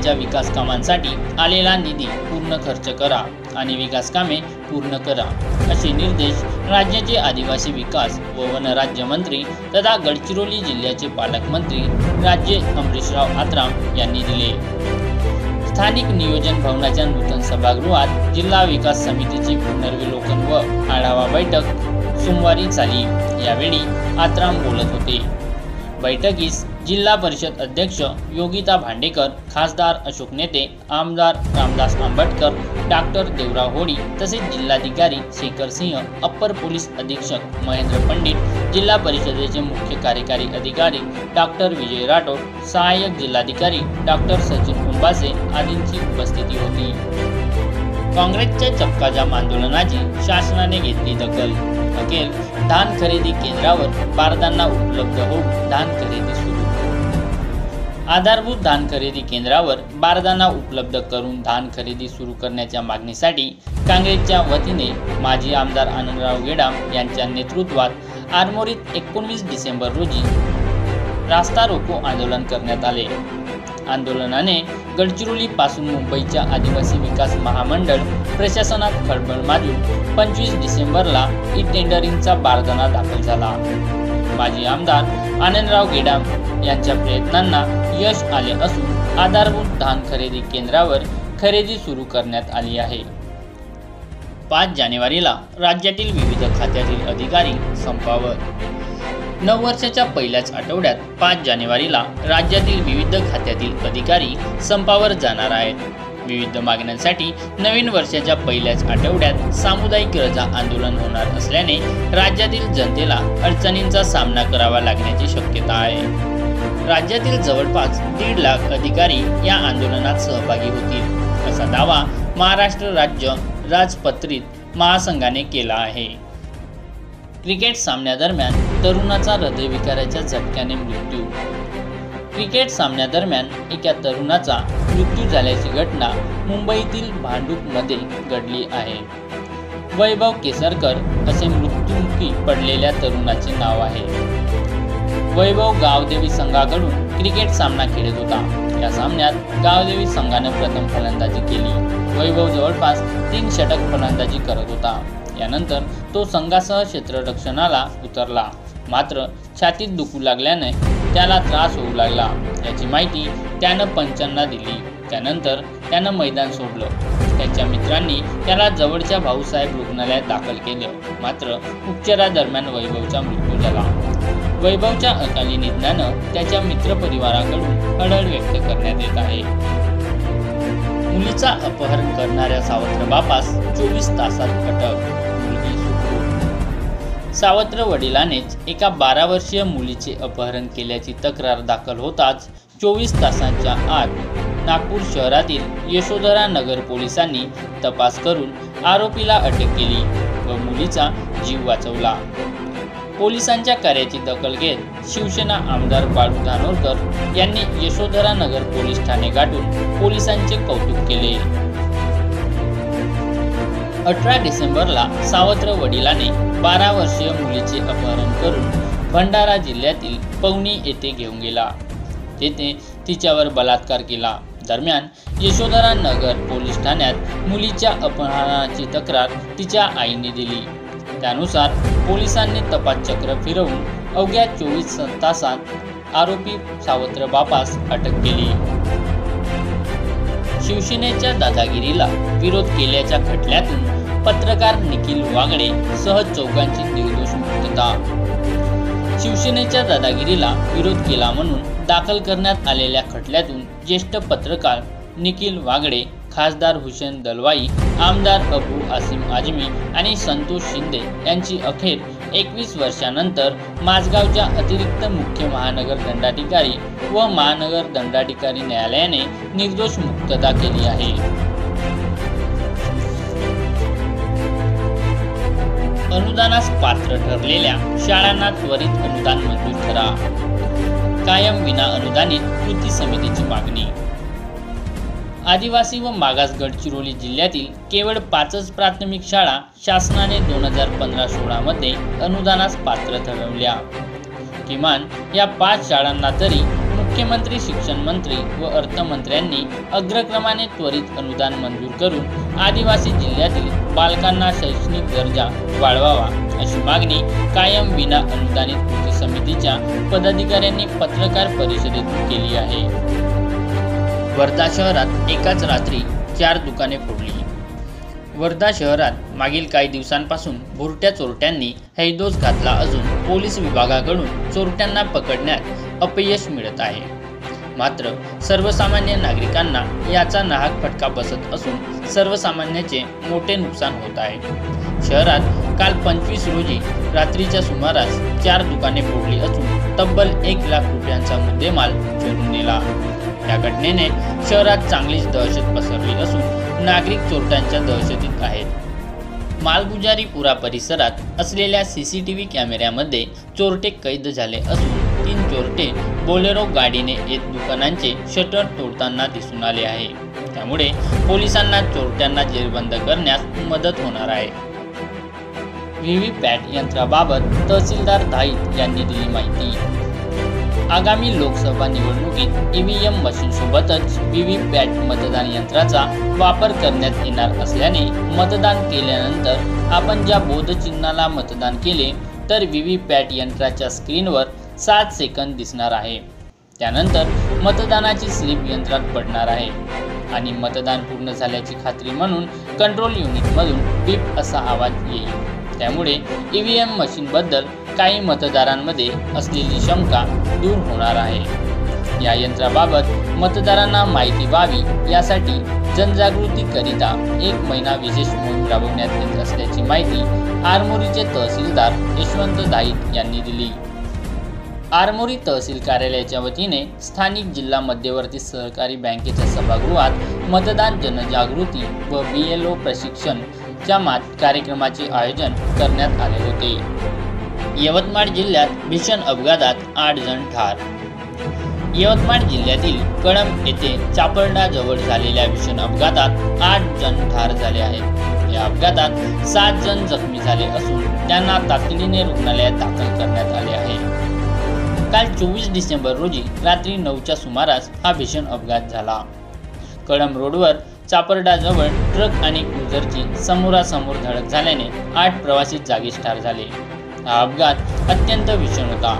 तालुक्याच्या विकास कामांसाठी आलेला निधी पूर्ण खर्च करा आणि विकास कामे पूर्ण करा असे निर्देश राज्याचे आदिवासी विकास व वन राज्यमंत्री तथा गडचिरोली जिल्ह्याचे पालकमंत्री राज्य अमरीशराव आत्राम यांनी दिले. स्थानिक नियोजन भवनाच्या नूतन सभागृहात जिल्हा विकास समितीची पुनर्विलोकन व आढावा बैठक सोमवारी झाली. यावेळी आत्राम बोलत होते. बैठकीस जिल्हा परिषद अध्यक्ष योगिता भांडेकर, खासदार अशोक नेते, आमदार रामदास आंबटकर, डॉक्टर देवराव होडी तसेच जिल्हाधिकारी शेखर सिंह, अप्पर पोलीस अधीक्षक महेंद्र पंडित, जिल्हा परिषदेचे मुख्य कार्यकारी अधिकारी डॉक्टर विजय राठोड, सहाय्यक जिल्हाधिकारी डॉक्टर सचिन कुंभासे आदींची उपस्थिती होती. काँग्रेसच्या चक्काजाम आंदोलनाची शासनाने घेतली दखल. अखेर धान खरेदी केंद्रावर बारदाना उपलब्ध होऊन धान खरेदी आधारभूत धान खरेदी केंद्रावर बारदाना उपलब्ध करून धान खरेदी सुरू करण्याच्या मागणीसाठी काँग्रेसच्या वतीने माजी आमदार आनंदराव गेडाम यांच्या नेतृत्वात आरमोरीत एकोणवीस डिसेंबर रोजी रास्ता रोको आंदोलन करण्यात आले. आंदोलनाने गडचिरोली पासून मुंबईच्या आदिवासी विकास महामंडळ प्रशासनात खळबळ माजून पंचवीस डिसेंबरला ई टेंडरिंगचा बारदाना दाखल झाला. माजी आमदार आनंदराव गेडाम यांच्या प्रयत्नांना यश आले असून आधारभूत धान खरेदी केंद्रावर खरेदी सुरू करण्यात आली आहे. पाच जानेवारीला राज्यातील विविध खात्यातील अधिकारी संपावर. नऊ वर्षाच्या पहिल्याच आठवड्यात पाच जानेवारीला राज्यातील विविध खात्यातील अधिकारी संपावर जाणार आहेत. विविध मागण्यांसाठी नवीन वर्षाच्या पहिल्याच आठवड्यात सामुदायिक रजा आंदोलन होणार असल्याने राज्यातील जनतेला अडचणींचा सामना करावा लागण्याची शक्यता आहे. राज्यातील जवळपास दीड लाख अधिकारी या आंदोलनात सहभागी होतील असा दावा महाराष्ट्र राज्य राजपत्रित महासंघाने केला आहे. क्रिकेट सामन्यादरम्यान तरुणाचा हृदयविकाराच्या झटक्याने मृत्यू क्रिकेट सामन्यादरम्यान एका तरुणाचा मृत्यू झाल्याची घटना मुंबईतील भांडूपमध्ये घडली आहे. वैभव केसरकर असे मृत्युमुखी पडलेल्या तरुणाचे नाव आहे. वैभव गावदेवी संघाकडून क्रिकेट सामना खेळत होता. या सामन्यात गावदेवी संघाने प्रथम फलंदाजी केली. वैभव जवळपास तीन षटक फलंदाजी करत होता. यानंतर तो संघासह क्षेत्ररक्षणाला उतरला. मात्र छातीत दुखू लागल्याने त्याला त्रास होऊ लागला. याची माहिती त्यानं पंचांना दिली. त्यानंतर त्यानं मैदान सोडलं. त्याच्या मित्रांनी त्याला जवळच्या भाऊसाहेब रुग्णालयात दाखल केलं. मात्र उपचारादरम्यान वैभवचा मृत्यू झाला. वैभवच्या अकाली निधनानं त्याच्या मित्रपरिवाराकडून हळहळ व्यक्त करण्यात येत आहे. मुलीचा अपहरण करणाऱ्या सावत्र बापास चोवीस तासात अटक सावत्र वडिलानेच एका बारा वर्षीय मुलीचे अपहरण केल्याची तक्रार दाखल होताच चोवीस तासांच्या आत नागपूर शहरातील यशोधरा नगर पोलिसांनी तपास करून आरोपीला अटक केली व मुलीचा जीव वाचवला. पोलिसांच्या कार्याची दखल घेत शिवसेना आमदार बाळू धानोरकर यांनी यशोधरा नगर पोलीस ठाणे गाठून पोलिसांचे कौतुक केले. अठरा डिसेंबरला सावत्र वडिलाने बारा वर्षीय मुलीचे अपहरण करून भंडारा जिल्ह्यातील पवनी येथे घेऊन गेला. तेथे तिच्यावर बलात्कार केला. दरम्यान यशोधरा नगर पोलीस ठाण्यात मुलीच्या अपहरणाची तक्रार तिच्या आईने दिली. त्यानुसार पोलिसांनी तपास चक्र फिरवून अवघ्या चोवीस तासात आरोपी सावत्र बापास अटक केली. शिवसेनेच्या दादागिरीला विरोध केल्याच्या खटल्यातून पत्रकार निखिल वागडे सह चौघांची निर्दोष मुक्तता शिवसेनेच्या दादागिरीला विरोध केला म्हणून दाखल करण्यात आलेल्या खटल्यातून ज्येष्ठ पत्रकार निखिल वागडे खासदार हुसेन दलवाई आमदार अबू आसिम आजमी आणि संतोष शिंदे यांची अखेर एकवीस वर्षानंतर माझगावच्या अतिरिक्त मुख्य महानगर दंडाधिकारी व महानगर दंडाधिकारी न्यायालयाने निर्दोष मुक्तता केली आहे. अनुदानास पात्र ठरलेल्या शाळांना त्वरित अनुदान मंजूर करा. कायम विना अनुदानित कृती समितीची मागणी. आदिवासी व मागास गडचिरोली जिल्ह्यातील केवळ पाचच प्राथमिक शाळा शासनाने दोन हजार पंधरा सोळामध्ये अनुदानास पात्र ठरवल्या. किमान या पाच शाळांना तरी मुख्यमंत्री शिक्षण मंत्री व अर्थमंत्र्यांनी अग्रक्रमाने त्वरित अनुदान मंजूर करून आदिवासी जिल्ह्यातील बालकांना शैक्षणिक दर्जा वाढवावा अशी मागणी कायम विना अनुदानित कृती समितीच्या पदाधिकाऱ्यांनी पत्रकार परिषदेत केली आहे. वर्धा शहरात एकाच रात्री चार दुकाने फोडली. वर्धा शहरात मागील काही दिवसांपासून भुरट्या चोरट्यांनी हैदोस घातला असून पोलीस विभागाकडून चोरट्यांना पकडण्यात अपयश मिळत आहे. मात्र सर्वसामान्य नागरिकांना याचा नाहक फटका बसत असून सर्वसामान्याचे मोठे नुकसान होत आहे. शहरात काल पंचवीस रोजी रात्रीच्या सुमारास चार दुकाने फोडली असून तब्बल एक लाख रुपयांचा मुद्देमाल फिरून नेला. या घटनेने शहरात चांगलीच दहशत पसरली असून नागरिक चोरट्यांच्या दहशतीत आहेत. मालगुजारीपुरा परिसरात असलेल्या सी सी टी व्ही कॅमेऱ्यामध्ये चोरटे कैद झाले असून तीन चोरटे बोलेरो गाडीने येत दुकानांचे शटर तोडताना दिसून आले आहे. त्यामुळे पोलिसांना चोरट्यांना जेरबंद करण्यास मदत होणार आहे. व्ही व्ही पॅट यंत्राबाबत तहसीलदार धाईत यांनी दिली माहिती. आगामी लोकसभा निवडणुकीत ईव्हीएम मशीनसोबतच व्ही व्ही पॅट मतदान यंत्राचा वापर करण्यात येणार असल्याने मतदान केल्यानंतर आपण ज्या बोधचिन्हाला मतदान केले तर व्ही व्ही पॅट यंत्राच्या स्क्रीनवर सात सेकंद दिसणार आहे. त्यानंतर मतदानाची स्लिप यंत्रात पडणार आहे. आणि मतदान पूर्ण झाल्याची खात्री म्हणून कंट्रोल युनिटमधून बीप असा आवाज येईल. त्यामुळे ई व्ही एम मशीनबद्दल काही मतदारांमध्ये असलेली शंका दूर होणार आहे. या यंत्राबाबत मतदारांना माहिती व्हावी यासाठी जनजागृतीकरिता एक महिना विशेष मोहीम राबवण्यात येत असल्याची माहिती आरमोरीचे तहसीलदार यशवंत दाईत यांनी दिली. आरमोरी तहसील कार्यालयाच्या वतीने स्थानिक जिल्हा मध्यवर्ती सहकारी बँकेच्या सभागृहात मतदान जनजागृती व बी एल ओ प्रशिक्षण जमात कार्यक्रमाचे आयोजन करण्यात आले होते. यवतमाळ जिल्ह्यात भीषण अपघातात आठ जण ठार. यवतमाळ जिल्ह्यातील कळंब येथे चापर्डाजवळ झालेल्या भीषण अपघातात आठ जण ठार झाले आहेत. या अपघातात सात जण जखमी झाले असून त्यांना तातडीने रुग्णालयात दाखल करण्यात आले आहे. काल चोवीस डिसेंबर रोजी रात्री नऊच्या सुमारास हा भीषण अपघात झाला. कळंब रोडवर चापरडाजवळ ट्रक आणि क्रुझरची समोरासमोर धडक झाल्याने आठ प्रवासी जागीच ठार झाले. हा अपघात अत्यंत भीषण होता